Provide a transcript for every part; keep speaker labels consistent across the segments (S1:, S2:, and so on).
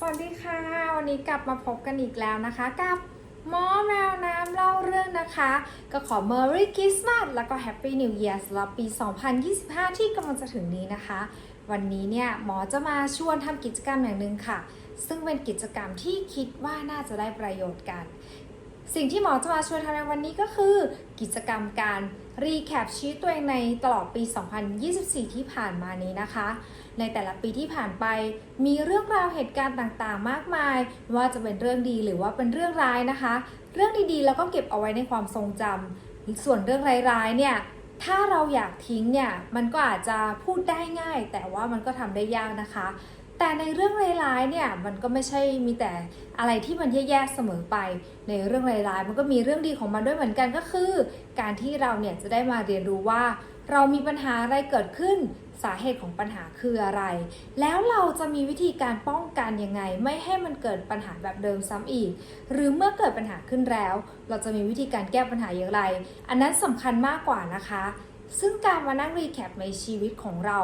S1: สวัสดีค่ะ วันนี้กลับมาพบกันอีกแล้วนะคะ กับหมอแมวน้ำเล่าเรื่องนะคะ ก็ขอ Merry Christmas แล้วก็ Happy New Year สำหรับปี 2025 ที่กำลังจะถึงนี้นะคะ วันนี้เนี่ยหมอจะมาชวนทำกิจกรรมอย่างหนึ่งค่ะ ซึ่งเป็นกิจกรรมที่คิดว่าน่าจะได้ประโยชน์กัน สิ่งที่หมอจะมาชวนทำในวันนี้ก็คือ กิจกรรมการรีแคปชีวิตตัวเองในตลอดปี 2024 ที่ผ่านมานี้นะคะ ในแต่ละปีที่ผ่านไป มีเรื่องราวเหตุการณ์ต่างๆ มากมายไม่ว่าจะเป็นเรื่องดีหรือว่าเป็นเรื่องร้ายนะคะ เรื่องดีๆ แล้วก็เก็บเอาไว้ในความทรงจำส่วนเรื่องร้ายๆ เนี่ยถ้าเราอยากทิ้งเนี่ย มันก็อาจจะพูดได้ง่าย แต่ว่ามันก็ทำได้ยากนะคะ แต่ในเรื่องร้ายๆเนี่ยมันก็ไม่ใช่มีแต่อะไรที่มันแย่ๆเสมอไป ในเรื่องร้ายๆมันก็มีเรื่องดีของมันด้วยเหมือนกันก็คือ การที่เราเนี่ยจะได้มาเรียนรู้ว่า เรามีปัญหาอะไรเกิดขึ้นสาเหตุของปัญหาคืออะไร แล้วเราจะมีวิธีการป้องกันยังไง ไม่ให้มันเกิดปัญหาแบบเดิมซ้ำอีก หรือเมื่อเกิดปัญหาขึ้นแล้ว เราจะมีวิธีการแก้ปัญหาอย่างไร อันนั้นสำคัญมากกว่านะคะ ซึ่งการมานั่งรีแคปในชีวิตของเรา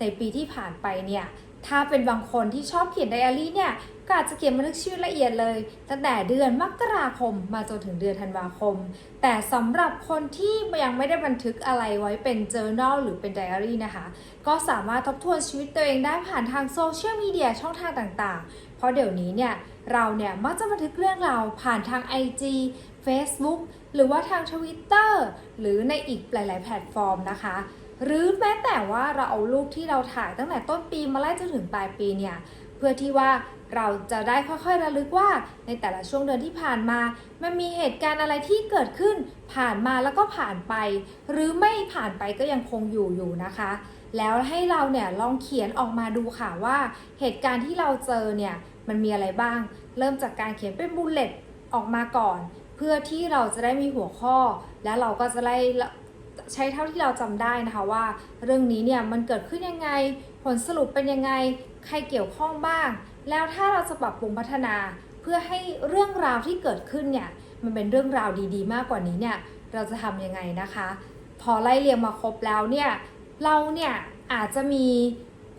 S1: ในปีที่ผ่านไปเนี่ย ถ้าเป็นบางคนที่ชอบเขียนไดอารี่เนี่ยก็อาจจะเขียนบันทึกชีวิตละเอียดเลย ตั้งแต่เดือนมกราคมมาจนถึงเดือนธันวาคม แต่สำหรับคนที่ยังไม่ได้บันทึกอะไรไว้เป็น journal หรือเป็นไดอารี่นะคะ ก็สามารถทบทวนชีวิตตัวเองได้ผ่านทางโซเชียลมีเดียช่องทางต่างๆ เพราะเดี๋ยวนี้เนี่ยเราเนี่ยมักจะบันทึกเรื่องราวผ่านทาง IG Facebook หรือว่าทาง Twitter หรือในอีกหลาย ๆ แพลตฟอร์มนะคะ หรือแม้แต่ว่าเราเอารูปที่เราถ่ายตั้งแต่ต้นปีมาไล่จนถึงปลายปีเนี่ยเพื่อที่ว่าเราจะได้ค่อยๆระลึกว่าในแต่ละช่วงเดือนที่ผ่านมา มันมีเหตุการณ์อะไรที่เกิดขึ้นผ่านมาแล้วก็ผ่านไป หรือไม่ผ่านไปก็ยังคงอยู่อยู่นะคะ แล้วให้เราเนี่ยลองเขียนออกมาดูค่ะว่า เหตุการณ์ที่เราเจอเนี่ยมันมีอะไรบ้าง เริ่มจากการเขียนเป็นบูลเลตออกมาก่อน เพื่อที่เราจะได้มีหัวข้อ และเราก็จะได้ ใช้เท่าที่เราจำได้นะคะว่า เรื่องนี้เนี่ยมันเกิดขึ้นยังไง ผลสรุปเป็นยังไง ใครเกี่ยวข้องบ้าง แล้วถ้าเราจะปรับปรุงพัฒนา เพื่อให้เรื่องราวที่เกิดขึ้นเนี่ยมันเป็นเรื่องราวดีๆ มากกว่านี้เนี่ยเราจะทำยังไงนะคะ พอไล่เรียงมาครบแล้วเนี่ยเราเนี่ยอาจจะมี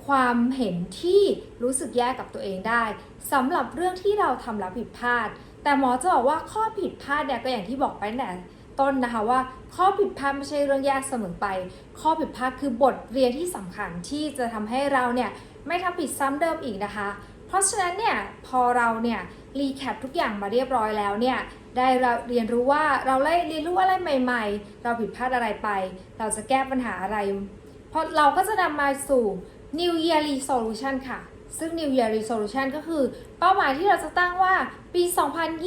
S1: ความเห็นที่รู้สึกแย่กับตัวเองได้สำหรับเรื่องที่เราทำแล้วผิดพลาด แต่หมอจะบอกว่าข้อผิดพลาดเนี่ยก็อย่างที่บอกไปตั้งแต่ ต้นนะคะว่า ข้อผิดพลาดไม่ใช่เรื่องแย่เสมอไป ข้อผิดพลาดคือบทเรียนที่สำคัญที่จะทำให้เราเนี่ยไม่ทำผิดซ้ำเดิมอีกนะคะ เพราะฉะนั้นเนี่ยพอเราเนี่ยรีแคปทุกอย่างมาเรียบร้อยแล้วเนี่ยได้เราเรียนรู้ว่าเราได้เรียนรู้อะไรใหม่ ๆ เราผิดพลาดอะไรไป เราจะแก้ปัญหาอะไร เพราะเราก็จะนำมาสู่ New Year Resolution ค่ะ ซึ่ง New Year Resolution ก็คือเป้าหมายที่เราจะตั้งว่าปี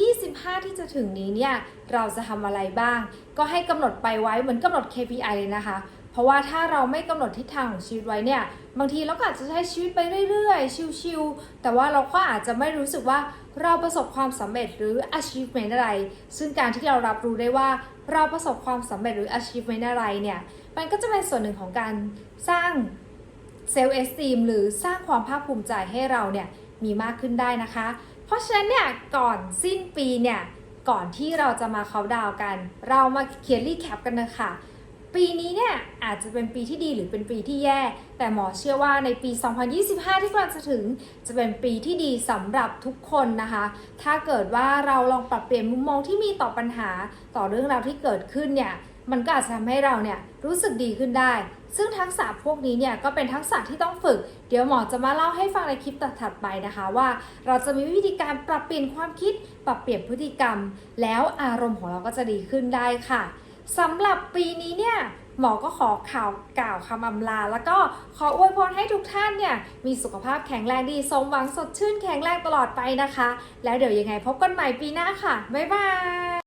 S1: 2025 ที่จะถึงนี้เนี่ยเราจะทำอะไรบ้าง ก็ให้กำหนดไปไว้เหมือนกำหนด KPI เลยนะคะ เพราะว่าถ้าเราไม่กำหนดทิศทางของชีวิตไว้เนี่ยบางทีเราก็อาจจะใช้ชีวิตไปเรื่อยๆ ชิวๆแต่ว่าเราก็อาจจะไม่รู้สึกว่าเราประสบความสำเร็จหรือ achievement อะไร ซึ่งการที่เรารับรู้ได้ว่าเราประสบความสำเร็จหรือ achievement อะไรเนี่ยมันก็จะเป็นส่วนหนึ่งของการสร้าง เซลล์เอสตีมหรือสร้างความภาคภูมิใจให้เราเนี่ยมีมากขึ้นได้นะคะ เพราะฉะนั้นเนี่ยก่อนสิ้นปีเนี่ยก่อนที่เราจะมาเขาดาวกัน เรามาเขียนรีแคปกันนะคะปีนี้เนี่ยอาจจะเป็นปีที่ดีหรือเป็นปีที่แย่ แต่หมอเชื่อว่าในปี 2025 ที่กำลังจะถึง จะเป็นปีที่ดีสำหรับทุกคนนะคะ ถ้าเกิดว่าเราลองปรับเปลี่ยนมุมมองที่มีต่อปัญหาต่อเรื่องราวที่เกิดขึ้นเนี่ย มันก็อาจจะทำให้เราเนี่ยรู้สึกดีขึ้นได้ ซึ่งทักษะพวกนี้เนี่ยก็เป็นทักษะที่ต้องฝึก เดี๋ยวหมอจะมาเล่าให้ฟังในคลิปถัดๆไปนะคะ ว่าเราจะมีวิธีการปรับเปลี่ยนความคิด ปรับเปลี่ยนพฤติกรรม แล้วอารมณ์ของเราก็จะดีขึ้นได้ค่ะสำหรับปีนี้เนี่ยหมอก็ขอข่าวกล่าวคำอำลา แล้วก็ขออวยพรให้ทุกท่านเนี่ยมีสุขภาพแข็งแรงดีสมหวังสดชื่นแข็งแรงตลอดไปนะคะ แล้วเดี๋ยวยังไงพบกันใหม่ปีหน้าค่ะ บ๊ายบาย